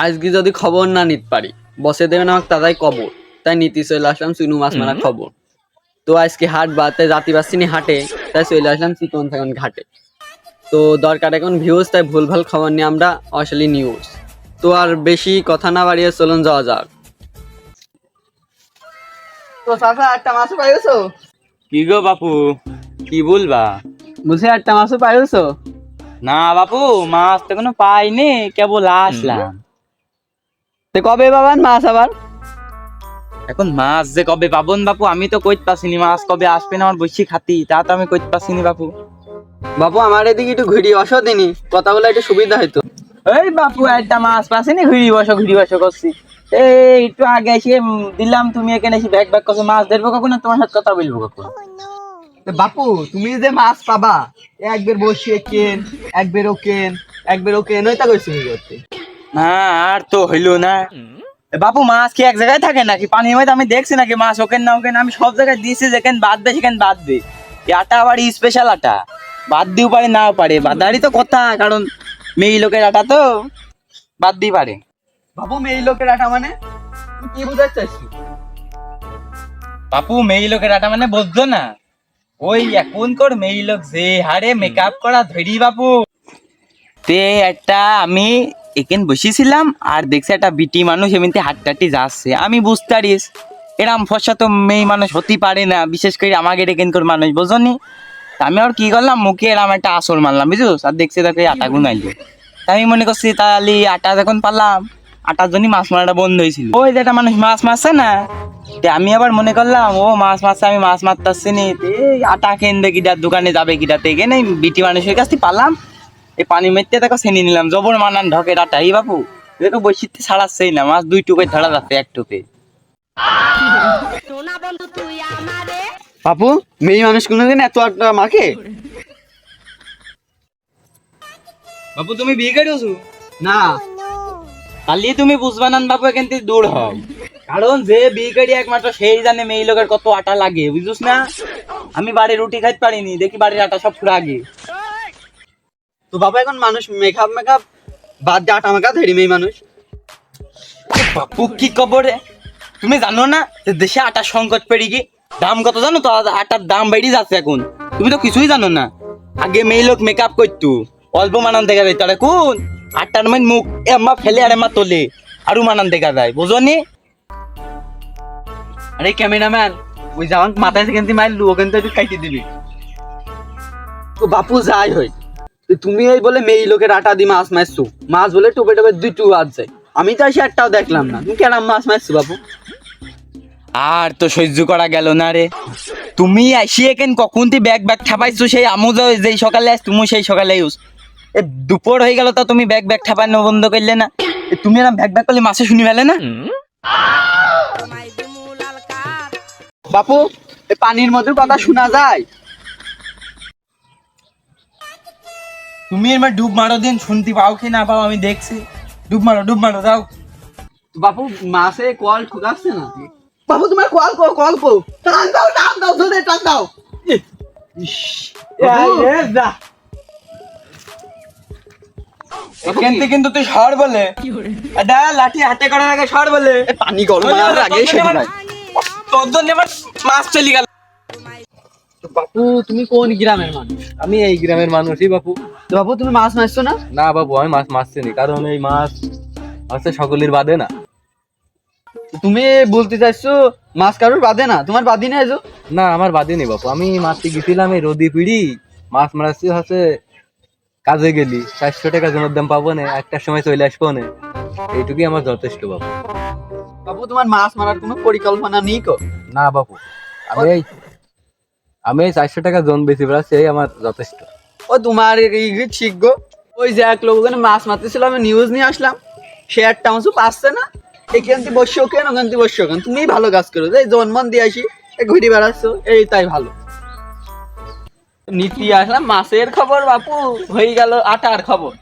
আজকে যদি খবর না নিতে পারি বসে দেবেন আমাকে তাদাই কবর। তাই নীতি চলে আসলাম চুনু মাছ মারা খবর। তো আজকে হাট বাতে জাতি বাসিনি হাটে তাই চলে আসলাম চিকন থাকন ঘাটে। তো দরকার এখন ভিউজ তাই ভুল ভালো খবর নিয়ে আমরা অশালি নিউজ তো আর বেশি কথা না বাড়িয়ে চলুন যাওয়া যাক। তো চাচা একটা মাছও পাইছো? কি গো বাপু কি বলবা? বলছি একটা মাছও পাইছো? না বাপু মাছ তো কোনো পাইনি কেবল আসলাম। তো কবে পাবেন মাছ আবার? এখন মাছ যে কবে পাবন বাপু আমি তো কইতে পারছিনি মাছ কবে আসবে না আমার বসি খাতি তা তো আমি কইতে পারছিনি বাপু। বাপু আমার এদিকে একটু ঘুরি বসো দিনই কথা বলে একটু সুবিধা হইতো। এই বাপু একটা মাছ পাসিনি ঘুরি বসো ঘুরি বসো করছি। এই একটু আগে এসে দিলাম তুমি এখানে এসে ব্যাগ ব্যাগ করছ মাছ দেখব কখন তোমার সাথে কথা বলব কখন? বাপু তুমি যে মাছ পাবা একবার বসিয়ে কেন একবার ও কেন একবার ও কেন ওইটা কইছি করতে। না আর তো হইল না। বাপু মাছ কি এক জায়গায় থাকে নাকি? পানির মধ্যে আমি দেখছি নাকি মাছ ওকেন না ওকেন আমি সব জায়গায় দিয়েছি যেখানে বাঁধবে সেখানে বাঁধবে আটা আবার স্পেশাল আটা। বাদ দিও পারে নাও পারে। বাদারই তো কথা কারণ মেয়ে লোকের আটা তো বাদ দিয়ে পারে। বাপু মেয়ে লোকের আটা মানে? কি বুঝাতে চাইছি বাপু মেয়ে লোকের আটা মানে বুঝছ না। ওই এখন কর মেয়ে লোক যে হারে মেকআপ করা ধরি বাপু। তে একটা আমি এখান বসেছিলাম আর দেখছি একটা বিটি মানুষ এমনিতে হাটটাটি যাচ্ছে। আমি বুঝতে পারিস, এরম ফসা তো মেয়ে মানুষ হতেই পারে না, বিশেষ করে আমাকে এখান করে মানুষ বোঝনি আমি আর কি করলাম, মুখে এরম একটা আসর মারলাম বুঝছ আর দেখছি তাকে আটা গুনাইলো আমি মনে করছি, তাহলে আটা যখন পারলাম, আটার জন্য মাছ মারাটা বন্ধ হয়েছিল। ওই যে একটা মানুষ মাছ মারছে না আমি আবার মনে করলাম, ও মাছ মারছে, আমি মাছ মারতেছি নি এই আটা কিনবে কিটার দোকানে যাবে কিটাতে এখানে বিটি মানুষের কাছ থেকে পালাম এই পানি মেরতে দেখো সেনি নিলাম জবর মানান ঢকে ডাটা। এই বাপু দেখো বৈশিষ্ট্য ছাড়াচ্ছেই না মাছ দুই টুকে ছাড়া যাচ্ছে এক টুকে সোনা বন্ধু তুই আমারে বাপু মেয়ে মানুষ কোনোদিন এত আটা মাখে? বাপু তুমি বিয়ে করেছ না। কালি তুমি বুঝবা না বাপু এখান থেকে দূর হও কারণ যে বিয়ে করি একমাত্র সেই জানে মেয়ে লোকের কত আটা লাগে বুঝুস না? আমি বাড়ির রুটি খাইতে পারিনি দেখি বাড়ির আটা সব পুরো আগে তো বাবা এখন মানুষ মেকআপ মেকআপ বাদ দিয়ে আটা মাখা ধরি মেয়ে মানুষ। বাপু কি খবরে তুমি জানো না যে দেশে আটার সংকট পেরি কি দাম কত জানো তো? আটার দাম বেড়ে যাচ্ছে এখন। তুমি তো কিছুই জানো না। আগে মেয়ে লোক মেকআপ করতো অল্প মানান দেখা যায় তারা কোন? আটটার মানে মুখ এম্মা ফেলে আর এম্মা তোলে আরও মানান দেখা যায় বুঝনি আরে ক্যামেরাম্যান ওই আমার মাথায় সেখান থেকে মাইল ওখান থেকে একটু কাটিয়ে দিবি। তো বাপু যাই হই তো তুমি এই বলে মেয়ে লোকের আটা দি মাছ মারছো। মাছ বলে টোপে টোপে দুই টু আজ যায়। আমি তো এসে একটাও দেখলাম না। তুমি কেন মাছ মারছো বাপু? আর তো সহ্য করা গেল না রে। তুমি আসি এখান কখন তুই ব্যাগ ব্যাগ ঠাপাইছো সেই আমু যাও যেই সকালে আস তুমি সেই সকালে ইউজ এ দুপুর হয়ে গেল তা তুমি ব্যাগ ব্যাগ ঠাপানো বন্ধ করলে না। তুমি এরম ব্যাগ ব্যাগ করলে মাছে শুনি ফেলে না? বাপু এই পানির মধ্যে কথা শোনা যায়? তুমি এবার ডুব মারো দিন শুনতে পাও কি না পাও আমি দেখছি। ডুব মারো ডুব মারো যাও। বাপু মাছে কল ঠুকাচ্ছে না বাপু তোমার কল কো কল কো। টান দাও টান দাও ধরে টান দাও। থেকে কিন্তু তুই সর বলে। এটা লাঠি হাতে করার আগে সর বলে। পানি গরম হওয়ার আগে সেটা। তোর জন্য এবার মাছ চলে গেল। বাপু তুমি কোন গ্রামের মানুষ? আমি এই গ্রামের মানুষই বাপু। তো বাপু তুমি মাছ মারছো না? না বাবু আমি মাছ মারছি নি কারণ এই মাছ হচ্ছে সকলের বাদে না। তুমি বলতে চাইছো মাছ কারোর বাদে না? তোমার বাদি না এজো না আমার বাদে নেই বাপু আমি মারতে গেছিলাম এই রোদি পিড়ি মাছ মারাচ্ছি হচ্ছে কাজে গেলি চারশো টাকা জনের দাম পাবো না একটার সময় চলে আসব না। এইটুকুই আমার যথেষ্ট বাবু বাপু তোমার মাছ মারার কোনো পরিকল্পনা নেই কো? না বাপু আমি এই আমি এই চারশো টাকা জন বেশি বেড়াচ্ছি এই আমার যথেষ্ট। ও তোমার শিখব গো? ওই যে এক লোক ওখানে মাছ মারতেছিল, আমি নিউজ নিয়ে আসলাম। সে একটা মাছও পাচ্ছে না। এখান থেকে বসে ওখান ওখান থেকে বসে ওখান। তুমি ভালো কাজ করো। এই জন্মন দিয়ে আসি ঘুরে বেড়াচ্ছ, এই তাই ভালো। নীতি আসলাম, মাছের খবর বাপু, হয়ে গেল আটার খবর।